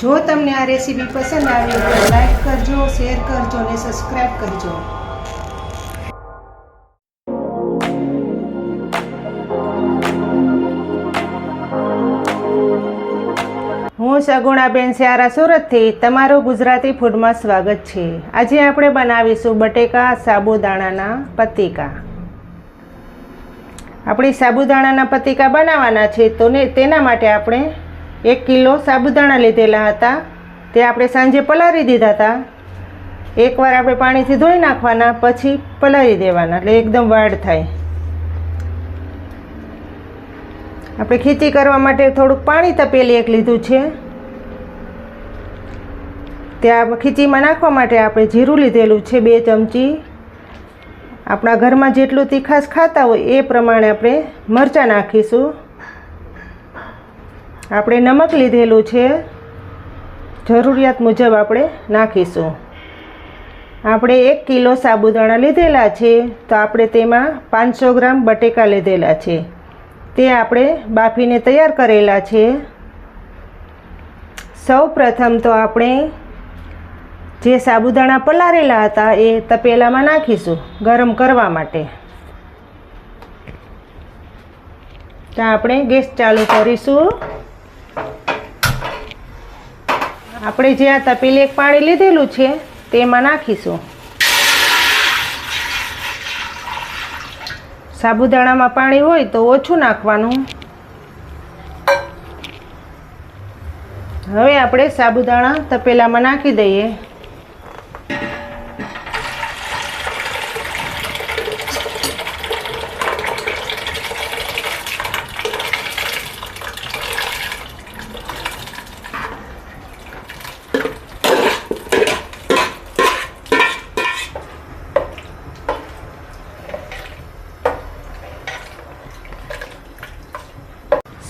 જો તમને આ રેસીપી પસંદ આવી તો લાઈક કરજો, શેર કરજો અને સબસ્ક્રાઈબ કરજો. હું સગુણાબેન સ્યારા સુરતથી, તમારું ગુજરાતી ફૂડમાં સ્વાગત છે. આજે આપણે બનાવીશું બટેકા સાબુદાણાના પતિકા આપણી સાબુદાણાના પતિકા બનાવવાના છે, તો ને તેના માટે આપણે એક કિલો સાબુદાણા લીધેલા હતા. તે આપણે સાંજે પલાળી દીધા હતા. એકવાર આપણે પાણીથી ધોઈ નાખવાના, પછી પલાળી દેવાના, એટલે એકદમ વાડ થાય. આપણે ખીચી કરવા માટે થોડુંક પાણી તપેલી એક લીધું છે. ત્યાં ખીચીમાં નાખવા માટે આપણે જીરું લીધેલું છે, બે ચમચી. આપણા ઘરમાં જેટલું તીખાસ ખાતા હોય એ પ્રમાણે આપણે મરચાં નાખીશું. આપણે નમક લીધેલું છે. જરૂરિયાત મુજબ આપણે નાખીશું. આપણે એક કિલો સાબુદાણા લીધેલા છે, તો આપણે તેમાં પાંચસો ગ્રામ બટેકા લીધેલા છે. તે આપણે બાફીને તૈયાર કરેલા છે. સૌ પ્રથમ તો આપણે જે સાબુદાણા પલારેલા હતા એ તપેલામાં નાખીશું ગરમ કરવા માટે. તો આપણે ગેસ ચાલુ કરીશું. આપણે જે આ તપેલી એક પાણી લીધેલું છે, તેમાં નાખીશું. સાબુદાણામાં પાણી હોય તો ઓછું નાખવાનું. હવે આપણે સાબુદાણા તપેલામાં નાખી દઈએ.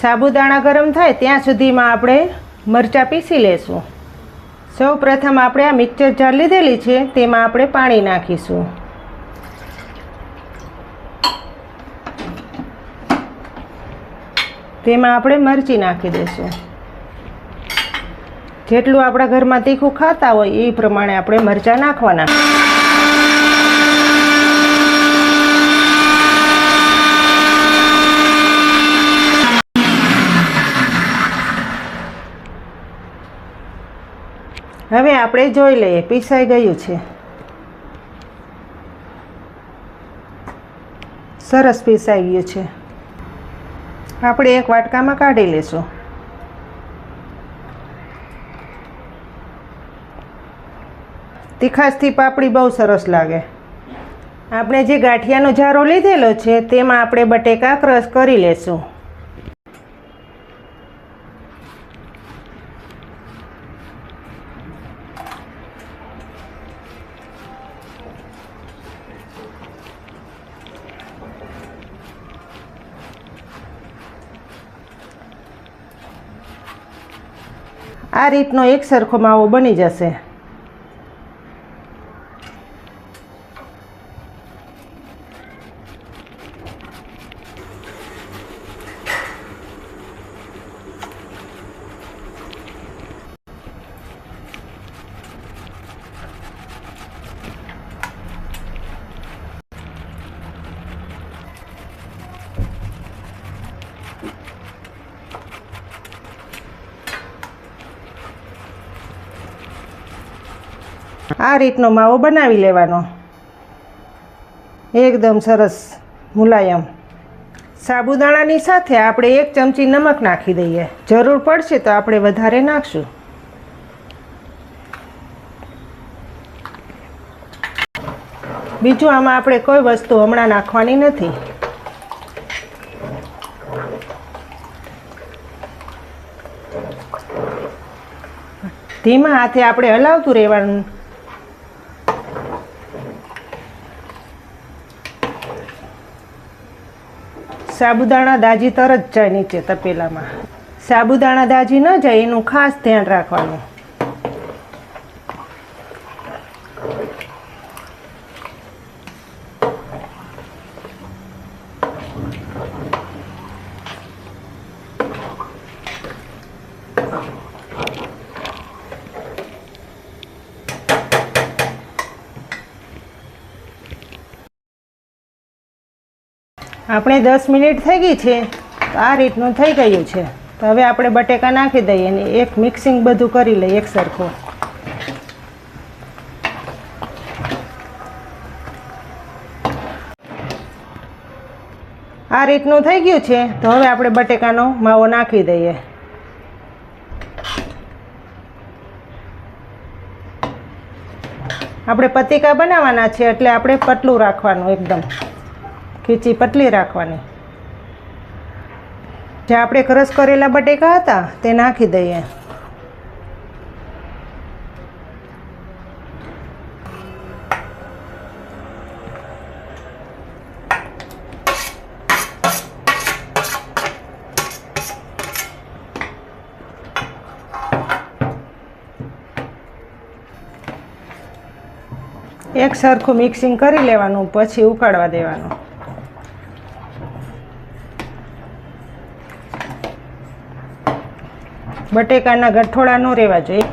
સાબુદાણા ગરમ થાય ત્યાં સુધીમાં આપણે મરચાં પીસી લેશું. સૌ પ્રથમ આપણે આ મિક્સર જાર લીધેલી છે, તેમાં આપણે પાણી નાખીશું. તેમાં આપણે મરચી નાખી દઈશું. જેટલું આપણા ઘરમાં તીખું ખાતા હોય એ પ્રમાણે આપણે મરચાં નાખવાના. હવે આપણે જોઈ લઈએ, પીસાઈ ગયું છે. સરસ પીસાઈ ગયું છે. આપણે એક વાટકામાં કાઢી લેશું. તીખાસથી પાપડી બહુ સરસ લાગે. આપણે જે ગાંઠિયાનો જારો લીધેલો છે, તેમાં આપણે બટેકા ક્રશ કરી લેશું. આ રીતનો એક સરખો માવો બની જશે. આ રીતનો માવો બનાવી લેવાનો. એકદમ સરસ મુલાયમ. સાબુદાણાની સાથે આપણે એક ચમચી નમક નાખી દઈએ. જરૂર પડશે તો આપણે વધારે નાખશું. બીજું આમાં આપણે કોઈ વસ્તુ હમણાં નાખવાની નથી. ધીમા હાથે આપણે હલાવતું રહેવાનું સાબુદાણા દાજી તરત જાય નીચે તપેલામાં. સાબુદાણા દાજી ન જાય એનું ખાસ ધ્યાન રાખવાનું. આપણે દસ મિનિટ થઈ ગઈ છે આ રીતનું થઈ ગયું છે. તો હવે આપણે બટેકા નાખી દઈએ અને એક મિક્સિંગ બધું કરી લઈએ એક સરખું. આ રીતનું થઈ ગયું છે, તો હવે આપણે બટેકાનો માવો નાખી દઈએ. આપણે પતિકા બનાવવાના છે, એટલે આપણે પતલું રાખવાનું એકદમ. ખીચી પતલી રાખવાની. જે આપણે ક્રશ કરેલા બટેકા હતા, તે નાખી દઈએ. એક સરખું મિક્સિંગ કરી લેવાનું, પછી ઉકાળવા દેવાનું. બટેકાના ગઠોળા ન રહેવા જોઈએ.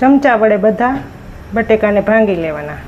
ચમચા વડે બધા બટેકાને ભાંગી લેવાના.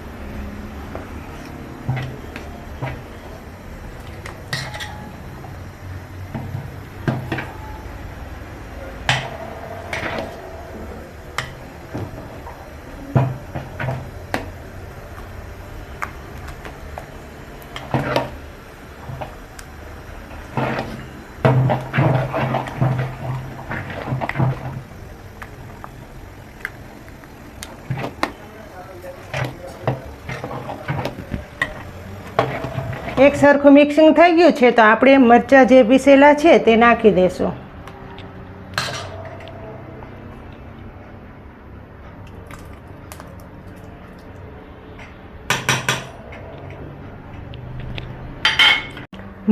એક સરખું મિક્સિંગ થઈ ગયું છે, તો આપણે મરચાં જે પીસેલા છે તે નાખી દઈશું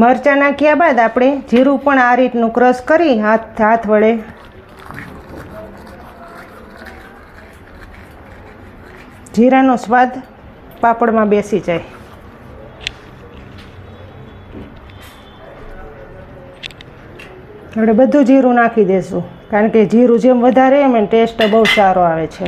મરચાં નાખ્યા બાદ આપણે જીરું પણ આ રીતનું ક્રશ કરી હાથ હાથ વડે. જીરાનો સ્વાદ પાપડમાં બેસી જાય. આપણે બધું જીરું નાખી દઈશું કારણ કે જીરું જેમ વધારે એમ ટેસ્ટ બહુ સારો આવે છે.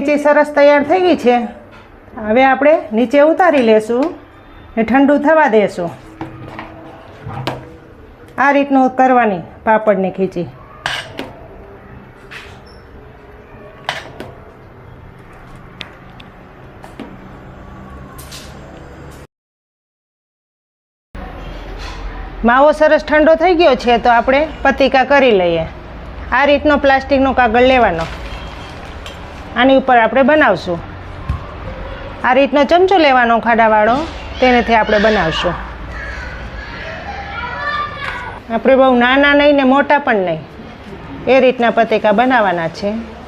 ખીચી સરસ તૈયાર થઈ ગઈ છે. હવે આપણે નીચે ઉતારી લેશું ને ઠંડુ થવા દેશું. આ રીતનું કરવાની પાપડની ખીચી. માવો સરસ ઠંડો થઈ ગયો છે, તો આપણે પતિકા કરી લઈએ. આ રીતનો પ્લાસ્ટિકનો કાગળ લેવાનો. આની ઉપર આપણે બનાવશું. આ રીતનો ચમચો લેવાનો ખાડાવાળો, તેનેથી આપણે બનાવશું. આપણે બહુ નાના નહીં ને મોટા પણ નહીં. એ રીતના પતેકા બનાવવાના છે.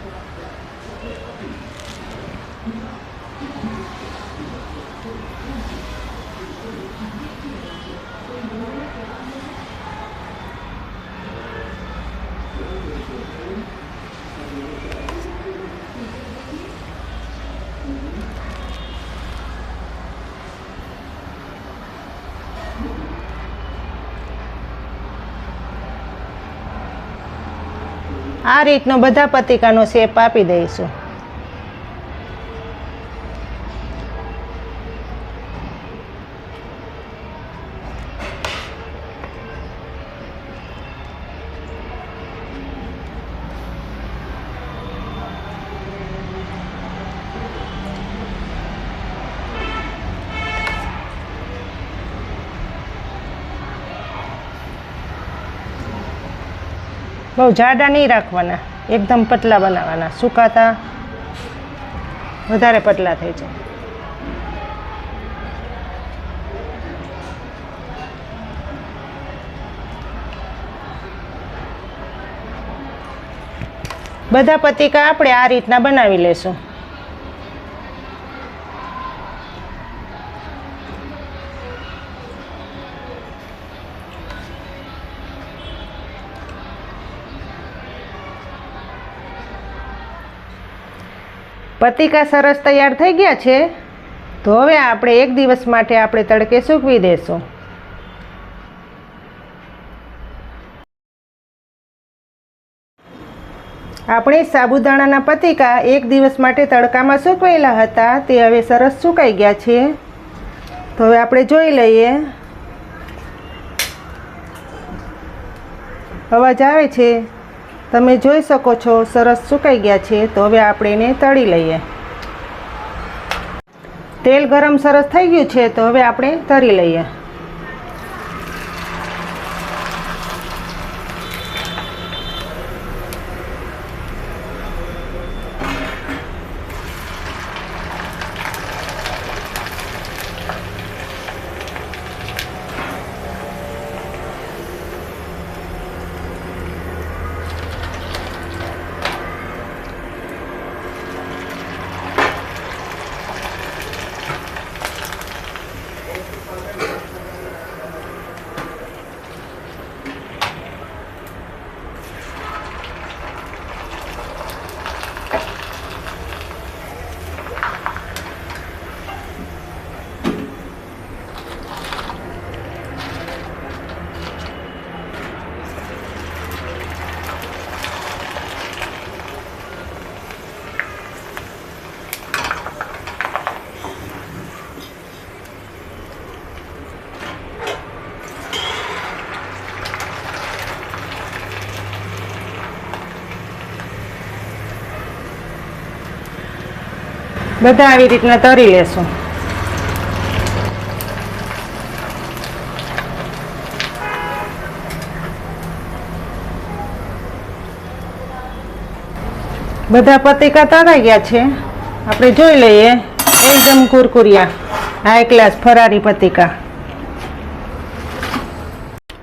આ રીતનો બધા પતિકાનો શેપ આપી દઈશું. બહુ જાડા નહીં રાખવાના, એકદમ પતલા બનાવવાના. સુકાતા વધારે પતલા થઈ જાય. બધા પતિકા આપણે આ રીતના બનાવી લેશું. પતિકા સરસ તૈયાર થઈ ગયા છે, તો હવે આપણે એક દિવસ માટે આપણે તડકે સૂકવી દેશું. આપણે સાબુદાણાના પતિકા એક દિવસ માટે તડકામાં સૂકવેલા હતા, તે હવે સરસ સુકાઈ ગયા છે. તો હવે આપણે જોઈ લઈએ. અવાજ આવે છે? તમે જોઈ શકો છો, સરસ સુકાઈ ગયા છે, તો હવે આપણે એને તળી લઈએ. તેલ ગરમ સરસ થઈ ગયું છે, તો હવે આપણે તળી લઈએ. બધા આવી રીતના તરી લેશું. બધા પતિકા તરાઈ ગયા છે? આપણે જોઈ લઈએ. એકદમ કુરકુરિયા. હાઈ ક્લાસ ફરારી પતિકા.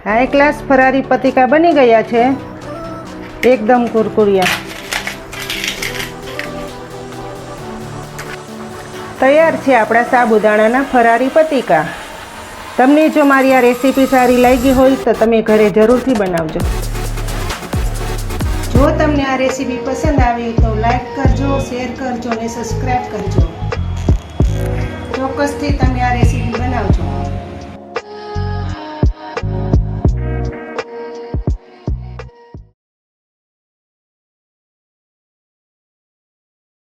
હાઈ ક્લાસ ફરારી પતિકા બની ગયા છે. એકદમ કુરકુરિયા. તૈયાર છે આપણા સાબુદાણાના ફરારી પતિકા. તમને જો મારી આ રેસીપી સારી લાગી હોય તો તમે ઘરે જરૂરથી બનાવજો. જો તમને આ રેસીપી પસંદ આવી તો લાઈક કરજો, શેર કરજો અને સબસ્ક્રાઈબ કરજો. ચોક્કસથી તમે આ રેસીપી બનાવજો.